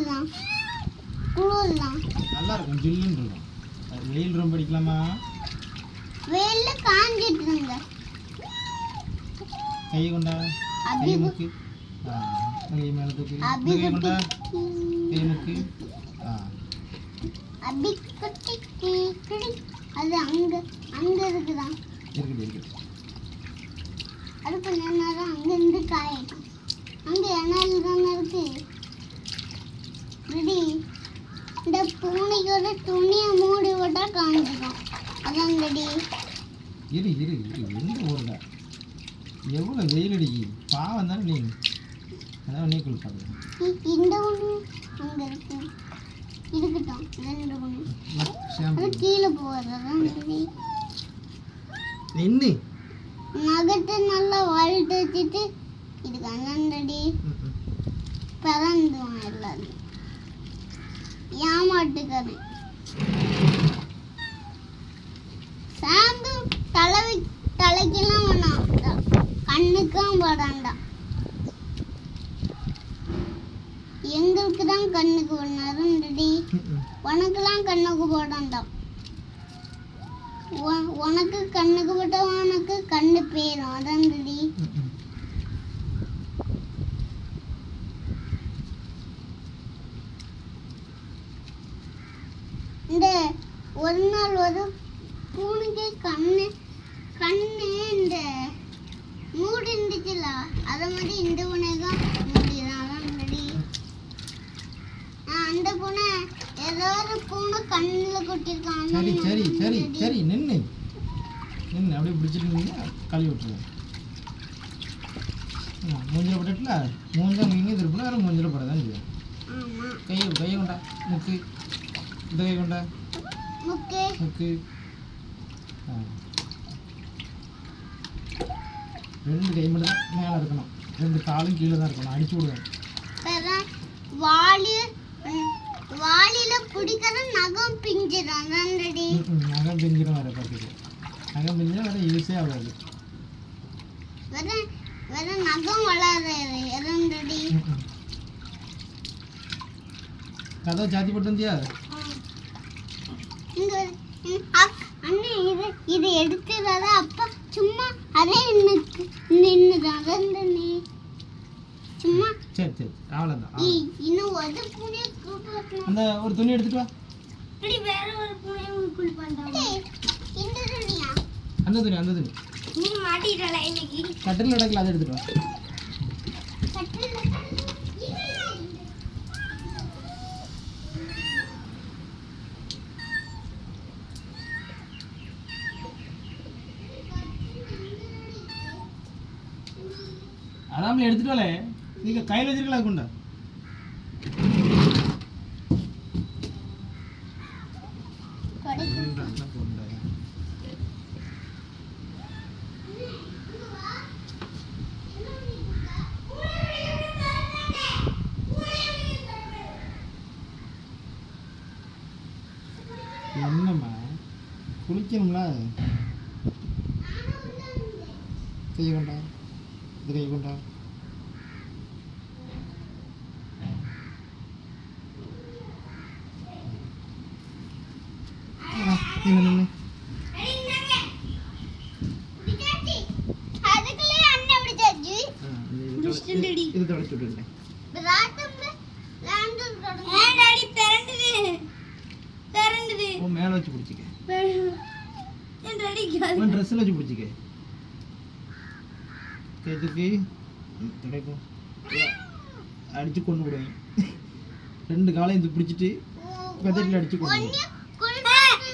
குளிர் தான் குளிர் தான் நல்லா இருக்கும். ஜில்லுன்னு இருக்கும் வெயில் ரொம்ப அடிக்கலாமா வெயில்ல காஞ்சிட்டு இருங்க. கை கொண்டா? கை முக்கு. கை மேலே தூக்கு. கை கொண்டா? கை முக்கு. அபி குட்டி கிளி. அது அங்க அங்க இருக்குதான் இருக்குது இருக்குது. அது கொஞ்ச நேரம் அங்க இருந்து காயட்டும் அங்க இணல் தானே இருக்கு? இந்த பூனைக்கோட துணியை மூடி விட்டா காஞ்சிடும் அதான் ரெடி இரு இரு இரு எங்கே ஓடுற எவ்வளோ வெயில் அடிக்கி பாவம் தானே நீ. அதான் நீ குளிப்பாடு. இந்த ஒண்ணு அங்க இருக்கு. இருக்கட்டும் ரெண்டு அது கீழே போகிறதான் நின்று நகத்தை நல்லா வழுட்டு வச்சுட்டு இதுக்கு அண்ணன் ரெடி பிறந்துவான் எல்லாரும். ஏமாட்டுக்கதை சாந்து தலை தலைக்கெல்லாம் வேணாம். கண்ணுக்கும் படாண்டா எங்களுக்கு தான் கண்ணுக்கு பண்ணாரும் ரெடி கண்ணுக்கு போடாண்டாம் உ- உனக்கு கண்ணுக்கு போட்டா உனக்கு கண்ணு பேரும் அதான் இந்த ஒரு நாள் ஒரு பூனைக்கு கண்ணு கண்ணு இந்த மூடி இருந்துச்சுல அத மாதிரி இந்த பூனை தான் அதான் ரெடி அந்த பூனை ஏதோ ஒரு பூனை கண்ணுல கொட்டிருக்கான் சரி சரி சரி சரி நின்று நின்று அப்படியே நின்று கழுவி விட்டுருவேன் மூஞ்சில் போட்டுட்டுல மூஞ்சா இங்கே திருப்பினா மூஞ்சில் போட தான் செய்யும். கையை கையை கொண்டா முக்கு. இந்த கை கொண்டா முக்கே முக்கு ஆ. ரெண்டு கை மட்டும் தான் மேலே இருக்கணும் ரெண்டு காலும் கீழே தான் இருக்கணும் அடிச்சு விடுவேன் அப்புறம் வாளி ம், வாளியில பிடிக்கிற நகம் பிஞ்சிடும் அதான் ரெடி ம், ம், நகம் பிஞ்சிடும் வேறு பார்த்துக்கு நகம் பிஞ்சா வேறு யூஸே ஆகாது வேற வேற நகம் வளராது அதான் ரெடி ம், ம். கதவை சாத்தி போட்டு வந்தியா இங்க ஒரு- ம், அக்- அண்ணே இது இது எடுத்துடாத அப்பா சும்மா அதே நின்னுக்கு அதான் ரெடி. சும்மா. சரி சரி அவ்வளோதான் இ- இன்னும் ஒரு பூனையை கூப்பிடணும் அந்த ஒரு துணி எடுத்துட்டு வா. இப்படி வேற ஒரு பூனையை குளிப்பாண்டா இந்த துணியா? அந்த துணி அந்த துணி. நீ மாட்டிட்டல இன்னைக்கு. கட்டில் நடக்கல அதை எடுத்துட்டு வா. அதான் எடுத்துட்டு வரல நீங்க கையில் வச்சிருக்கலாம் கொண்டா? என்னம்மா? குளிக்கணும்ல செய்ய வேண்டாம். இது கை கொண்டா ஆ, நின்னு, நின்னு. அதுக்குள்ளே அண்ணன் அப்படி சாச்சு ஆ, இது Just தொட- ready. இது- இது தொடச்சு விட்டுருந்தேன் டாடி பிறந்தது பிறந்தது உன் மேலே வச்சு பிடிச்சிக்க என் டாடி உன் ட்ரெஸ்ஸில் வச்சு பிடிச்சிக்க கை தூக்கி ம், கிடைக்கும் அடிச்சு கொண்டு விடுவேன் ரெண்டு காலையும் இது பிடிச்சிட்டு பெதட்டில் அடிச்சு கொண்டு விடுவேன்